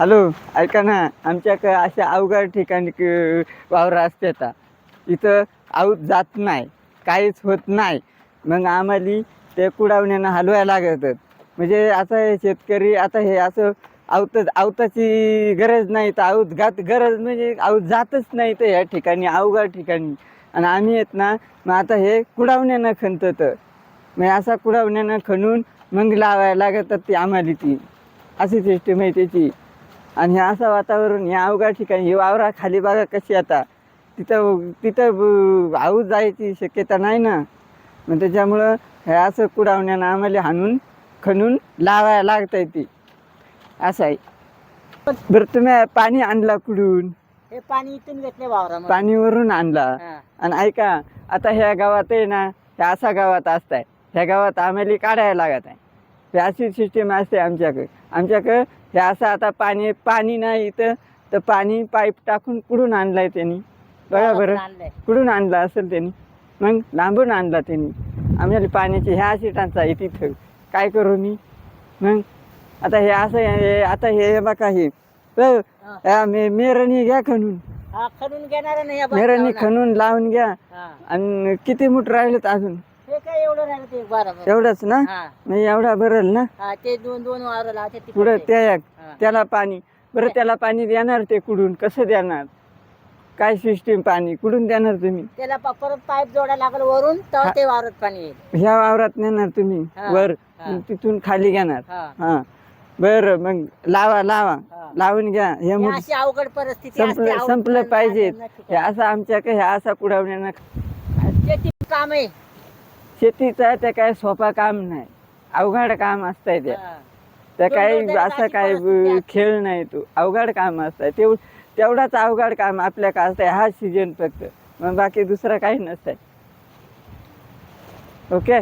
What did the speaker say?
Hello ऐका ना आमच्याकडं अशा अवघड ठिकाणी वावर वावरं असते आता. इथं आऊत जात नाही काहीच होत नाही. मग आम्हाला ते कुडावण्यानं हलवायला लागतात म्हणजे आता हे शेतकरी आता हे असं आवत आवताची गरज नाही तर आऊत गात गरज म्हणजे आऊत जातच नाही तर या ठिकाणी अवघड ठिकाणी. आणि आम्ही येत ना मग आता हे कुडावण्यानं खणतं मग असा कुडावण्यानं खणून मग लावायला लागतात ती आम्हाला ती. अशी सिस्टम आहे त्याची. आणि हे असं वातावरण या अवघड ठिकाणी हे वावरा खाली बघा कशी आता. तिथं तिथं आऊत जायची शक्यता नाही ना. मग त्याच्यामुळं हे असं कुडावण्यानं आम्हाला हाणून खणून लावायला लागत आहे ती असं आहे. बरं तुम्ही पाणी आणला कुडून? हे पाणी इथून घेतले वावरामध्ये पाणीवरून आणला. आणि ऐका आता ह्या गावात आहे ना ह्या असा गावात असताय. ह्या गावात आम्हाला काढायला लागत आहे. हे अशी सिस्टीम असते आमच्याकडे. आमच्याकडं हे असं आता पाणी पाणी नाही इथं तर पाणी पाईप टाकून कुठून आणलाय त्यांनी? बघा बरं. आणलंय. कुठून आणला असेल त्यांनी? मग लांबून आणला त्यांनी. आम्हाला पाण्याची ह्या अशी टंचाई तिथं. काय करू मी? मग आता हे असं हे आता हे बघा हे. मेरणी घ्या खणून. खणून घेणार मेरणी. खणून लावून घ्या. आणि किती मुठ राहिलेत अजून? एवढं राहिलं ते बरोबर एवढंच ना? हा. एवढा भरल ना? हा ते दोन दोन लावते. पुढं त्या. त्याला पाणी. बरं त्याला पाणी देणार ते कुठून कसं देणार? काय सिस्टीम पाणी? कुठून देणार तुम्ही? त्याला प- परत पाईप जोडायला लागल वरून तर. ते वावरात पाणी येईल. ह्या वावरात नेणार तुम्ही? हा, वर. हा. तिथून खाली घेणार. हा. हा. बरं मग लावा लावा. हा. लावून घ्या. हे हे मग अशी अवघड परिस्थिती असते, संपलं अवघड संपलं पाहिजे. हे असं आमच्याकडे हे असा कुडावण्यानं. शेती काम आहे. शेतीचं ते काय सोपा काम नाही. अवघड काम असतंय ते. त्या काही असं काही. खेळ नाही तो. अवघड काम असतं तेव तेवढाच अवघड काम आपल्या का असतंय हा सीजन फक्त. मग बाकी दुसरं काही नसतंय. ओके